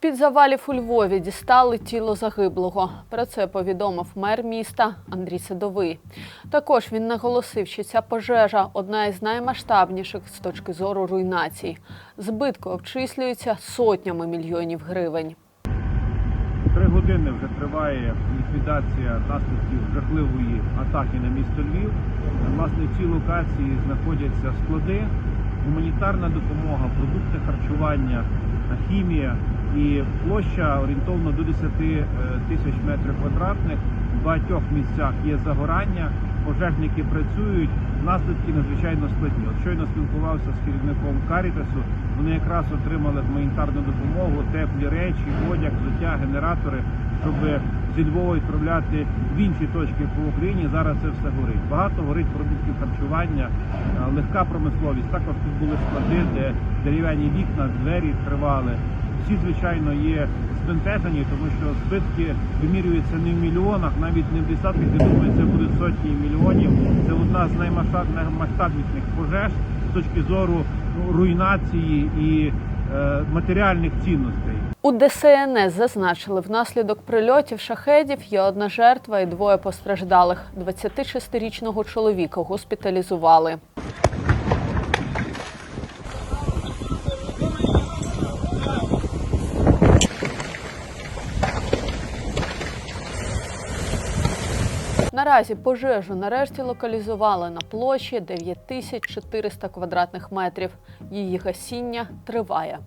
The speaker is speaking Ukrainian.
З-під завалів у Львові дістали тіло загиблого. Про це повідомив мер міста Андрій Садовий. Також він наголосив, що ця пожежа одна із наймасштабніших з точки зору руйнацій. Збитки обчислюються сотнями мільйонів гривень. Три години вже триває ліквідація наслідків жахливої атаки на місто Львів. Власне, в цій локації знаходяться склади, гуманітарна допомога, продукти харчування, хімія і площа орієнтовно до 10 е, тисяч метрів квадратних. В багатьох місцях є загорання, пожежники працюють. Наслідки надзвичайно складні. От щойно спілкувався з керівником Карітасу. Вони якраз отримали гуманітарну допомогу, теплі речі, одяг, взуття, генератори, щоб зі Львова відправляти в інші точки по Україні. Зараз це все горить. Багато горить продуктів харчування, е, легка промисловість. Також тут були склади, де дерев'яні вікна, двері відкривали. Всі, звичайно, є збентежені, тому що збитки вимірюються не в мільйонах, навіть не в десятках, я думаю, це будуть сотні мільйонів. Це одна з наймасштаб- наймасштабніших пожеж з точки зору ну, руйнації і е, матеріальних цінностей. У ДСНС зазначили, внаслідок прильотів шахедів є одна жертва і двоє постраждалих. 26-річного чоловіка госпіталізували. Наразі пожежу нарешті локалізували на площі 9400 квадратних метрів. Її гасіння триває.